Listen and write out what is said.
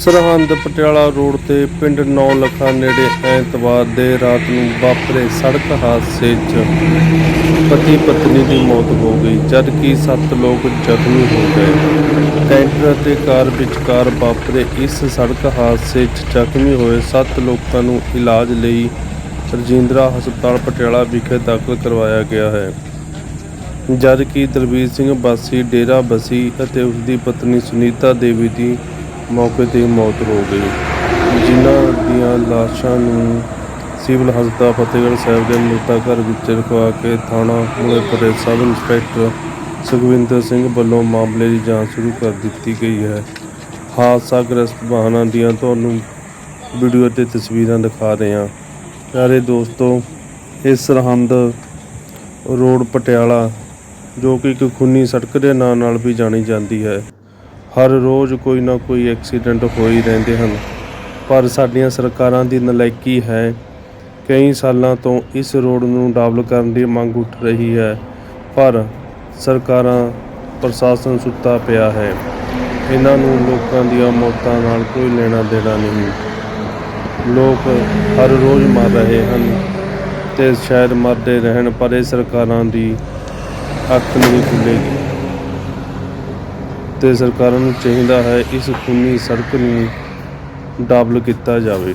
Sirhind Patiala road ਤੇ ਪਿੰਡ ਨੌ ਲੱਖਾ ਨੇੜੇ ਐਤਵਾਰ ਦੇ ਰਾਤ ਨੂੰ ਵਾਪਰੇ ਸੜਕ ਹਾਦਸੇ 'ਚ ਪਤੀ ਪਤਨੀ ਦੀ ਮੌਤ ਹੋ ਗਈ, ਜਦਕਿ 7 ਲੋਕ ਜ਼ਖਮੀ ਹੋ ਗਏ। ਟੈਂਕਰ ਅਤੇ ਕਾਰ ਵਿਚਕਾਰ ਵਾਪਰੇ ਇਸ ਸੜਕ ਹਾਦਸੇ 'ਚ ਜ਼ਖਮੀ ਹੋਏ 7 ਲੋਕਾਂ ਨੂੰ ਇਲਾਜ ਲਈ ਰਜਿੰਦਰਾ ਹਸਪਤਾਲ ਪਟਿਆਲਾ ਵਿਖੇ ਦਾਖਲ ਕਰਵਾਇਆ ਗਿਆ ਹੈ। ਜਦਕਿ ਦਲਬੀਰ ਸਿੰਘ ਬਾਸੀ ਡੇਰਾ ਬਸੀ ਅਤੇ ਉਸ ਦੀ ਪਤਨੀ ਸੁਨੀਤਾ ਦੇਵੀ ਦੀ ਮੌਕੇ ਤੇ ਮੌਤ ਹੋ ਗਈ। ਜਿਨ੍ਹਾਂ ਦੀਆਂ ਲਾਸ਼ਾਂ ਨੂੰ ਸਿਵਲ ਹਸਪਤਾਲ ਫਤਿਹਗੜ੍ਹ ਸਾਹਿਬ ਦੇ ਮ੍ਰਿਤਕ ਘਰ ਵਿੱਚ ਰਖਵਾ ਕੇ ਥਾਣਾ ਮੁਲੇਪੁਰੇ ਸਬ ਇੰਸਪੈਕਟਰ ਸੁਖਵਿੰਦਰ ਸਿੰਘ ਵੱਲੋਂ ਮਾਮਲੇ ਦੀ ਜਾਂਚ ਸ਼ੁਰੂ ਕਰ ਦਿੱਤੀ ਗਈ ਹੈ। ਹਾਦਸਾ ਗ੍ਰਸਤ ਵਾਹਨਾਂ ਦੀਆਂ ਤੁਹਾਨੂੰ ਵੀਡੀਓ ਤੇ ਤਸਵੀਰਾਂ ਦਿਖਾ ਰਹੇ ਹਾਂ। ਪਿਆਰੇ ਦੋਸਤੋ ਇਸ ਸਰਹੰਦ ਰੋਡ ਪਟਿਆਲਾ, ਜੋ ਕਿ ਇੱਕ ਖੂਨੀ ਸੜਕ ਦੇ ਨਾਂ ਨਾਲ ਵੀ ਜਾਣੀ ਜਾਂਦੀ ਹੈ। ਹਰ ਰੋਜ਼ ਕੋਈ ਨਾ ਕੋਈ ਐਕਸੀਡੈਂਟ ਹੋ ਹੀ ਰਹਿੰਦੇ ਹਨ। ਪਰ ਸਾਡੀਆਂ ਸਰਕਾਰਾਂ ਦੀ ਨਲਾਇਕੀ ਹੈ। ਕਈ ਸਾਲਾਂ ਤੋਂ ਇਸ ਰੋਡ ਨੂੰ ਡਬਲ ਕਰਨ ਦੀ ਮੰਗ ਉੱਠ ਰਹੀ ਹੈ। ਪਰ ਸਰਕਾਰਾਂ ਪ੍ਰਸ਼ਾਸਨ ਸੁੱਤਾ ਪਿਆ ਹੈ। ਇਹਨਾਂ ਨੂੰ ਲੋਕਾਂ ਦੀਆਂ ਮੌਤਾਂ ਨਾਲ ਕੋਈ ਲੈਣਾ ਦੇਣਾ ਨਹੀਂ। ਲੋਕ ਹਰ ਰੋਜ਼ ਮਰ ਰਹੇ ਹਨ ਤੇ ਸ਼ਾਇਦ ਮਰਦੇ ਰਹਿਣ, ਪਰ ਇਹ ਸਰਕਾਰਾਂ ਦੀ ਅੱਖ ਨਹੀਂ ਖੁੱਲੇਗੀ ਤੇ ਸਰਕਾਰਾਂ ਨੂੰ ਚਾਹੀਦਾ ਹੈ ਇਸ ਖੂਨੀ ਸੜਕ ਨੂੰ ਡਾਬਲ ਕੀਤਾ ਜਾਵੇ।